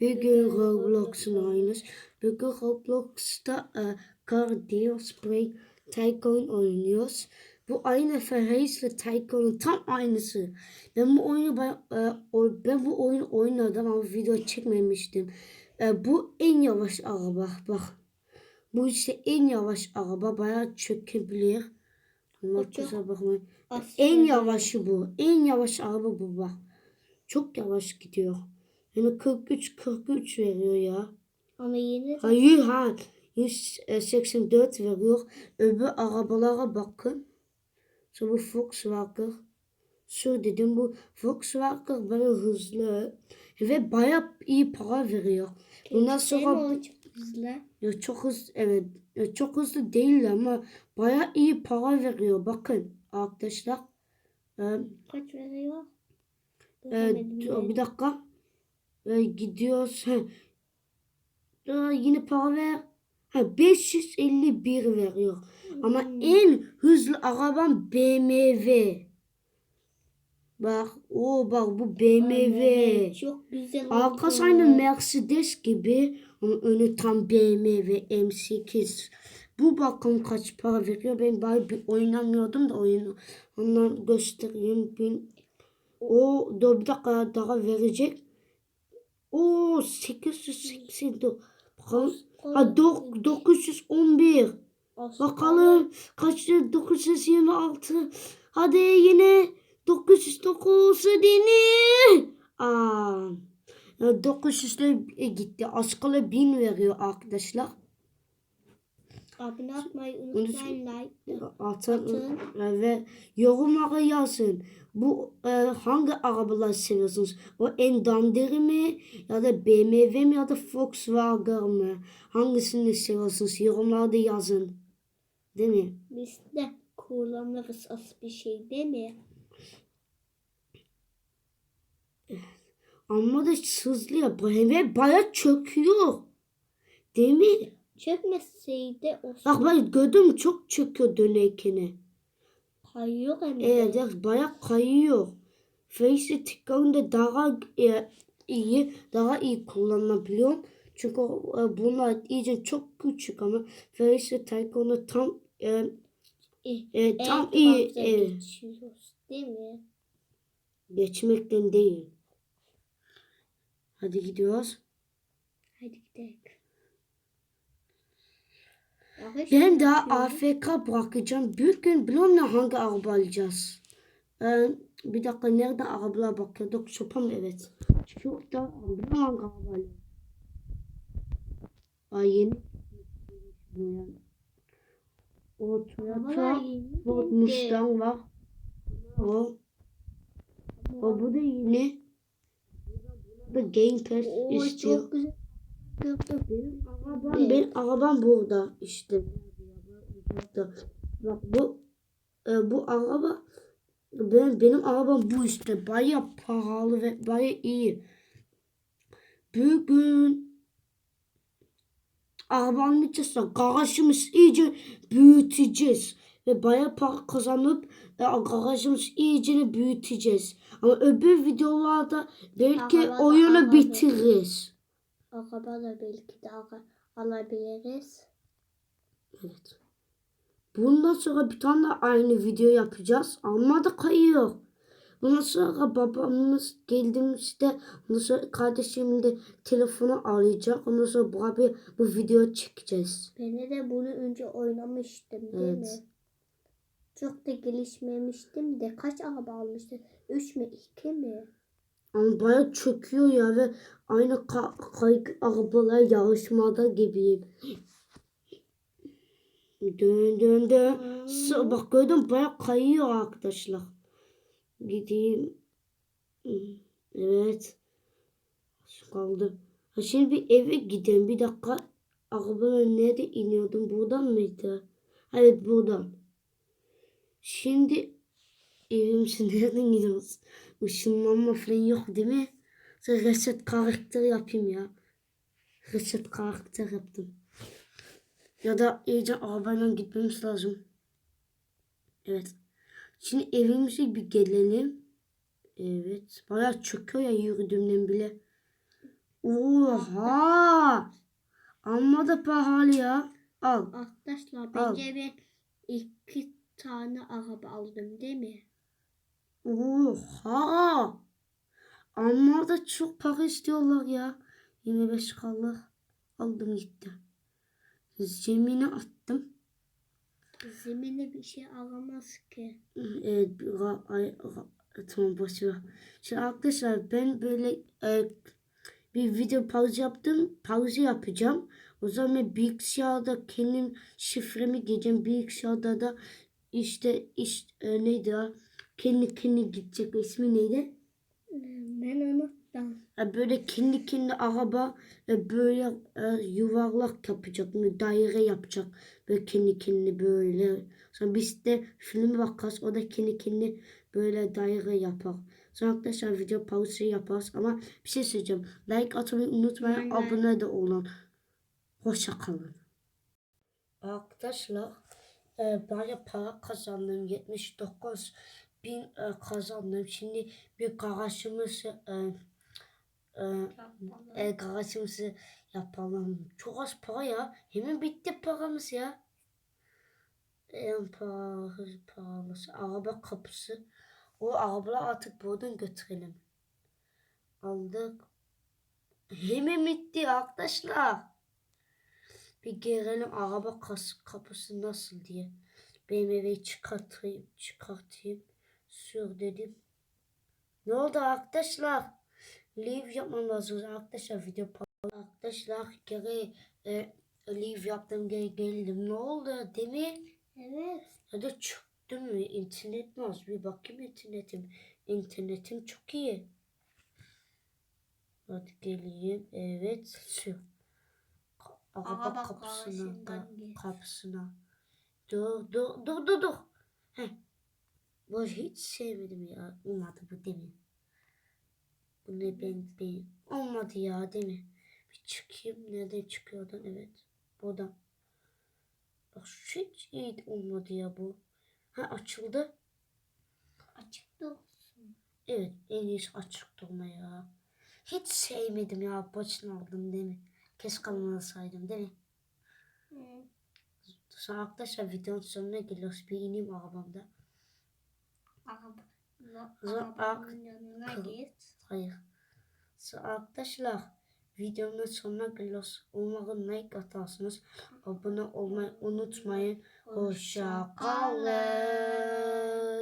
Bugün Roblox'un oynuyoruz. Bugün Roblox'ta e, Car Deal Spray Tycoon oynuyoruz. Bu aynı Ferraris Tycoon'un tam aynısı. Ben bu oyunu ben, e, ben bu oyunu oynadım ama video çekmemiştim. E, bu en yavaş araba. Bak. Bu işte en yavaş araba. Bayağı çökebilir. Çok kusura bakmayın. En yavaşı bu. En yavaş araba bu bak. Çok yavaş gidiyor. Yani 43 43 veriyor ya. Ama yine de Hayır ha. 184 veriyor. Öbür arabalara bakın. So bu Volkswagen. Şu dedim bu Volkswagen böyle hızlı. Ve bayağı iyi para veriyor. Bundan Şey sonra hızlı? ya çok hızlı evet ya çok hızlı değil ama bayağı iyi para veriyor. Bakın arkadaşlar. Ee, Kaç veriyor? Ee, bir dakika. Ee, gidiyoruz. He. Dur, yine ver. Ha, 551 veriyor. Ama Hmm. en hızlı arabam BMW. Bak, o bak bu BMW. Çok güzel Arkası aynı Mercedes gibi ama önü tam BMW M8. Bu bakın kaç para veriyor. Ben bayağı bir oynamıyordum da oyunu. Ondan göstereyim. Ben... O dur bir dakika daha verecek. O 884. Bakalım. Ha dok- 911. Aslında Bakalım kaçtı 926. Hadi yine 909 hadi. Aa. Ya 900 de gitti. Askıla 1000 veriyor arkadaşlar. Abone atmayı unutmayın. Like. Atın Atın. ve yorumlara yazın. Bu e, hangi arabalar seviyorsunuz? O en dandiri mi ya da BMW mi ya da Volkswagen mi? Hangisini seviyorsunuz? Yorumlarda yazın. Değil mi? Biz de kullanırız az bir şey değil mi? Ama da hızlı ya. Ve baya çöküyor. Değil mi? Çökmeseydi o Bak ben gördüm çok çöküyor dönerken. kayıyor hem de. Evet ya baya kayıyor. Face TikTok'da daha e, iyi, daha iyi kullanabiliyorum. Çünkü e, bunlar iyice çok küçük ama Face TikTok'da tam e, Eh, e, tam en iyi e, değil mi? geçmekten değil. Hadi gidiyoruz. Hadi gidelim. Ben daha? AFK bırakacağım. Bir gün ne hangi araba alacağız. Ee, bir dakika nerede arabalar bakıyorduk? Şopa mı? Evet. Şurada bilmiyorum hangi araba alacağız. Ay yeni. O Toyota Ford. Mustang var. O. O bu da yeni. Bu da Game Pass istiyor. çok güzel. Gördüm. Benim arabam, benim arabam burada işte. Bak bu e, bu araba benim, benim arabam bu işte. Baya pahalı ve baya iyi. Bugün arabanın içerisinde garajımız iyice büyüteceğiz. Ve baya para kazanıp e, garajımız iyice büyüteceğiz. Ama öbür videolarda belki Arabada oyunu bitiririz. Araba da belki de alabiliriz. Evet. Bundan sonra bir tane aynı video yapacağız. Ama da kayıyor. Bundan sonra babamız geldiğimizde ondan sonra kardeşim de telefonu alacak. Ondan sonra bu abi bu video çekeceğiz. Ben de bunu önce oynamıştım değil Evet. mi? Çok da gelişmemiştim de kaç araba almıştım? 3 mü 2 mi? Ama baya çöküyor ya ve aynı ka- kayık arabalar yarışmada gibiyim. Dön dön dön. S- Bak gördün baya kayıyor arkadaşlar. Gideyim. Evet. Az kaldı. Ha şimdi bir eve gidelim. Bir dakika. Arabalar nerede iniyordum? Buradan mıydı? Evet buradan. Şimdi evimizin nereden gidiyoruz? Işınlanma falan yok değil mi? Sen reset karakter yapayım ya. Reset karakter yaptım. Ya da iyice arabayla gitmemiz lazım. Evet. Şimdi evimize bir gelelim. Evet. Bayağı çöküyor ya yürüdüğümden bile. Oha. Amma da pahalı ya. Al. Arkadaşlar Al. bence ben iki tane araba aldım değil mi? Oha. Amma da çok para istiyorlar ya. 25 kalır. Aldım gitti. Zemine attım. Zemine bir şey alamaz ki. Evet, ra- ay, ra- tamam boş ver. Şimdi arkadaşlar ben böyle e, bir video pauzu yaptım. Pauzu yapacağım. O zaman ben bilgisayarda kendim şifremi gireceğim. Bilgisayarda da işte iş e, neydi ya? Kendi kendi gidecek ismi neydi? Ben unuttum. Böyle kendi kendi araba böyle e, yuvarlak yapacak. Böyle daire yapacak. Böyle kendi kendi böyle. Sonra biz de filme bakarız. O da kendi kendi böyle daire yapar. Sonra arkadaşlar video pauzu yaparız. Ama bir şey söyleyeceğim. Like atmayı unutmayın. Aynen. Abone de olun. Hoşça kalın. Arkadaşlar e, baya para kazandım. 79 bin e, kazandım. Şimdi bir garajımız e, e, e, garajımızı yapalım. Çok az para ya. Hemen bitti paramız ya. En pahalı pahalısı. Araba kapısı. O arabalar artık buradan götürelim. Aldık. Hemen bitti arkadaşlar. Bir girelim araba kapısı nasıl diye. BMW'yi çıkartayım, çıkartayım. Sür dedim. Ne oldu arkadaşlar? Live yapmam lazım arkadaşlar video Arkadaşlar geri e, live yaptım geri geldim. Ne oldu değil mi? Evet. Ya da çıktı mı? İnternet mi az? Bir bakayım internetim. İnternetim çok iyi. Hadi geleyim. Evet. Sür. Araba, Araba kapısına. ka- kapısına. Dur dur dur dur dur. Heh. Bu hiç sevmedim ya. Olmadı bu değil mi? Bu ne ben ben. Olmadı ya değil mi? Bir çıkayım. Nereden çıkıyordun? Evet. Buradan. Bak hiç iyi olmadı ya bu. Ha açıldı. Açık da olsun. Evet en iyisi açık durma ya. Hiç sevmedim ya. Başını aldım değil mi? Keşke almasaydım değil mi? Hı. Sonra arkadaşlar videonun sonuna geliyoruz. Bir ineyim arabamda. Araba. Zor- Arabanın yanına Kıl- git. Hayır. Sonra arkadaşlar videonun sonuna geliyoruz. Umarım like atarsınız. Abone olmayı unutmayın. Hoşça kalın.